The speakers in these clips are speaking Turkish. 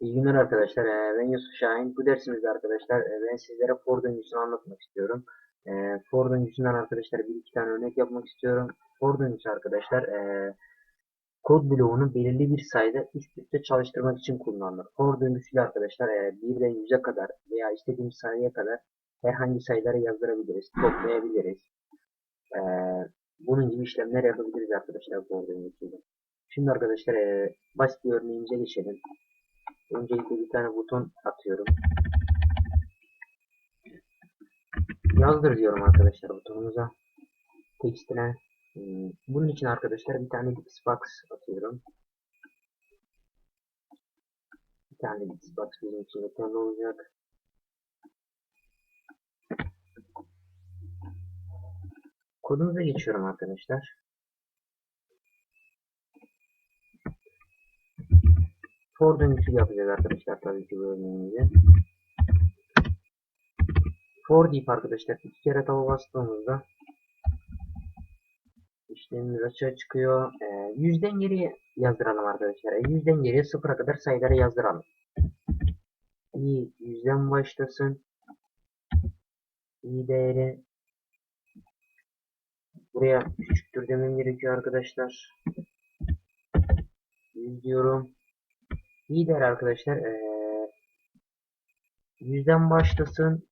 İyi günler arkadaşlar. Ee, Ben Yusuf Şahin. Bu dersimizde arkadaşlar e, ben sizlere for döngüsünü anlatmak istiyorum. Ee, For döngüsünden arkadaşlar bir iki tane örnek yapmak istiyorum. For döngüsü arkadaşlar e, kod bloğunu belirli bir sayıda üst üste çalıştırmak için kullanılır. For döngüsüyle arkadaşlar e, birden yüze kadar veya istediğimiz sayıya kadar herhangi sayıları yazdırabiliriz, toplayabiliriz. Bunun gibi işlemler yapabiliriz arkadaşlar for döngüsüyle. Şimdi arkadaşlar e, basit bir örneğimize geçelim. Öncelikle bir tane buton atıyorum. Yazdır diyorum arkadaşlar butonumuza. Tekstine. Hmm, Bunun için arkadaşlar bir tane Xbox atıyorum. Bir tane Xbox bizim için yeterli olacak. Kodumuza geçiyorum arkadaşlar. For döngüsü yapacağız arkadaşlar tabii ki bu örneğimizi. For deyip arkadaşlar iki kere tava bastığımızda işlemimiz açığa çıkıyor. Ee, yüzden geriye yazdıralım arkadaşlar. E, yüzden geriye sıfıra kadar sayıları yazdıralım. İyi yüzden başlasın. İyi değeri buraya küçüktür demem gerekiyor arkadaşlar. 100 diyorum. İyi değer arkadaşlar. Ee, yüzden başlasın.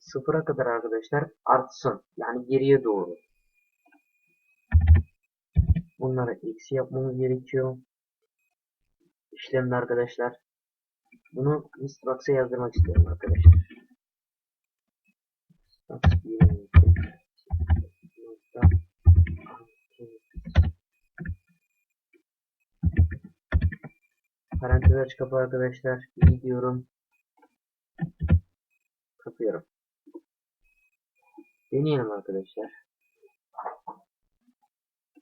Sıfıra kadar arkadaşlar artsın. Yani geriye doğru. Bunları eksi yapmamız gerekiyor. İşlemde arkadaşlar. Bunu listbox'a yazdırmak istiyorum arkadaşlar. Aç kapı arkadaşlar. İyi diyorum. Kapıyorum. Deneyelim arkadaşlar.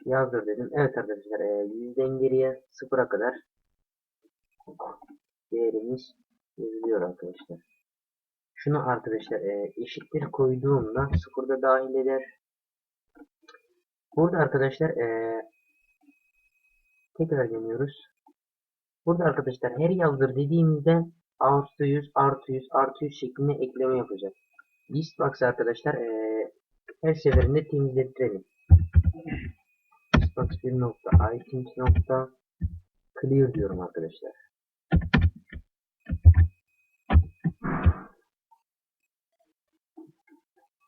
Yazdır dedim. Evet arkadaşlar. E, yüzden geriye sıfıra kadar değerimiz yazılıyor arkadaşlar. Şunu arkadaşlar e, eşittir koyduğumda sıfırda dahil eder. Burada arkadaşlar e, tekrar deniyoruz. Burada arkadaşlar her yazdır dediğimizde artı 100 artı 100 artı 100 şeklinde ekleme yapacak. Listbox arkadaşlar ee, her seferinde temizlettirelim. Listbox bir nokta items nokta clear diyorum arkadaşlar.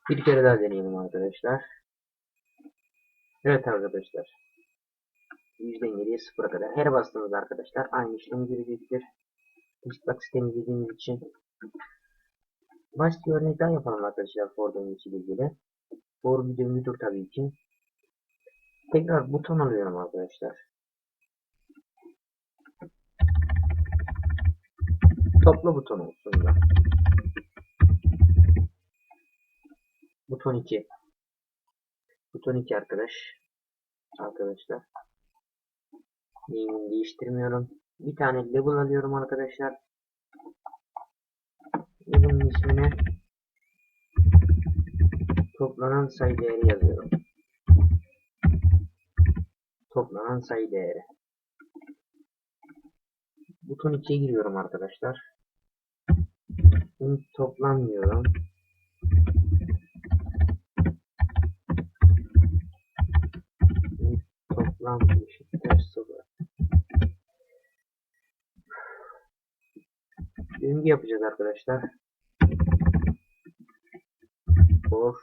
Bir kere daha deneyelim arkadaşlar. Evet arkadaşlar. Yüzden geriye sıfıra kadar. Her bastığımız arkadaşlar aynı işlem girecektir. Listbox temizlediğimiz için. Başka bir örnek daha yapalım arkadaşlar for döngüsüyle ilgili. For bir döngüdür tabii ki. Tekrar buton alıyorum arkadaşlar. Topla buton olsun da. Buton 2. Buton 2 arkadaş. Arkadaşlar. Neyini değiştirmiyorum. Bir tane label alıyorum arkadaşlar. Label'ın ismine toplanan sayı değeri yazıyorum. Toplanan sayı değeri. Buton 2'ye giriyorum arkadaşlar. Int toplam diyorum. Int toplam eşittir 0. Döngü yapacağız arkadaşlar. For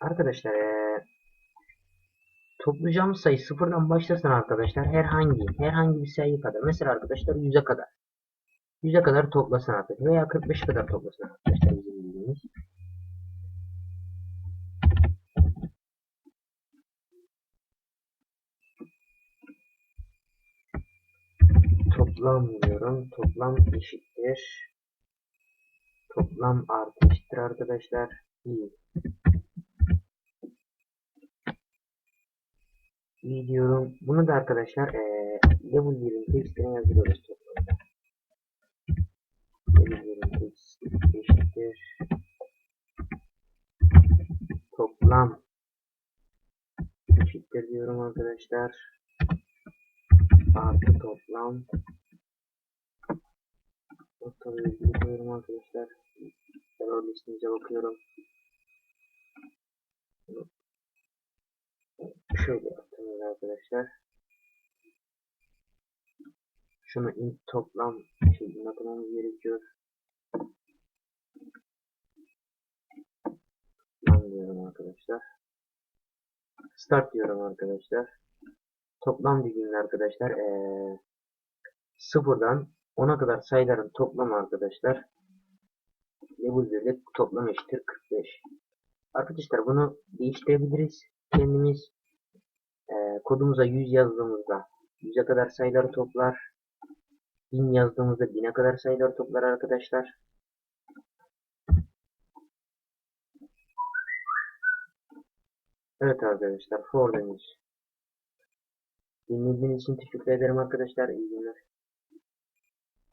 Arkadaşlar ee, toplayacağımız sayı sıfırdan başlasın arkadaşlar. Herhangi herhangi bir sayı kadar. Mesela arkadaşlar 100'e kadar. 100'e kadar toplasın arkadaşlar. Veya 45'e kadar toplasın arkadaşlar Toplam diyorum. Toplam eşittir. Toplam artı eşittir arkadaşlar. İyi. İyi diyorum. Bunu da arkadaşlar ee, level 1'in tekstine yazıyoruz toplamda. Level 1'in text eşittir. Toplam eşittir diyorum arkadaşlar. Artı toplam ortalığı ilgili koyuyorum arkadaşlar. Error listemize bakıyorum. Şöyle yaptığımız arkadaşlar. Şunu int toplam şeklinde atmamız gerekiyor. Toplam diyorum arkadaşlar. Start diyorum arkadaşlar. Toplam dediğimde arkadaşlar ee, sıfırdan 10'a kadar sayıların toplamı arkadaşlar. Level 1'de toplam eşittir 45. Arkadaşlar bunu değiştirebiliriz. Kendimiz ee, kodumuza 100 yazdığımızda 100'e kadar sayıları toplar. 1000 yazdığımızda 1000'e kadar sayıları toplar arkadaşlar. Evet arkadaşlar for demiş. Dinlediğiniz için teşekkür ederim arkadaşlar. İyi günler.